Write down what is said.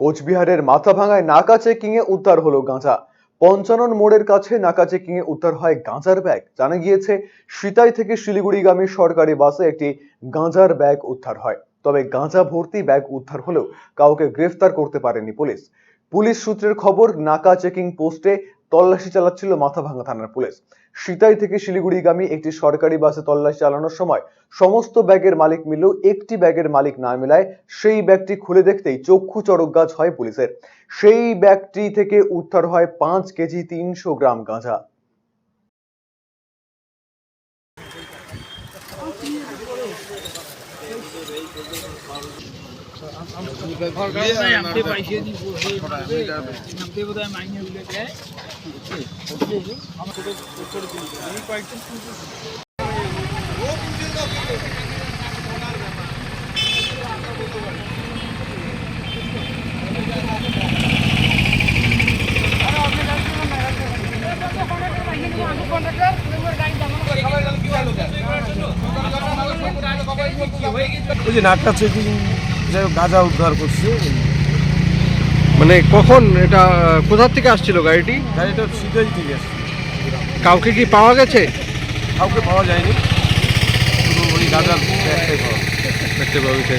কোচবিহারের মাথা ভাঙায় নাকা চেকিং এ উদ্ধার হলো গাঁজা। পঞ্চানন মোড়ের কাছে নাকা চেকিং এ উদ্ধার হয় গাঁজার ব্যাগ। জানা গিয়েছে, সিতাই থেকে শিলিগুড়িগামী সরকারি বাসে একটি গাঁজার ব্যাগ উদ্ধার হয়। তবে গাঁজা ভর্তি ব্যাগ উদ্ধার হলেও কাউকে গ্রেফতার করতে পারেনি পুলিশ। পুলিশ সূত্রের খবর, নাকা চেকিং পোস্টে তল্লাশি চালাচ্ছিল মাথাভাঙা থানার পুলিশ। সিতাই থেকে শিলিগুড়িগামী একটি সরকারি বাসে তল্লাশি চালানোর সময় সমস্ত ব্যাগের মালিক মিললেও একটি ব্যাগের মালিক না মেলায় সেই ব্যাগটি খুলে দেখতেই চক্ষু চড়ক গাছ হয় পুলিশের। সেই ব্যাগটি থেকে উদ্ধার হয় পাঁচ কেজি তিনশো গ্রাম গাঁজা। নামতে পাইছে দি নামতে বোধ হয় মাইনে বলে দেয় ওই যে নাটটা চেকিং যাই হোক গাঁজা উদ্ধার করছে। মানে কখন? এটা কোথা থেকে আসছিল গাড়িটি? গাড়িটা সিটাই থেকে আসছে। কাউকে কি পাওয়া গেছে? কাউকে পাওয়া যায়নি। শুধু ওই গাঁজার ব্যাগটাই পাওয়া দেখতে পাওয়া গেছে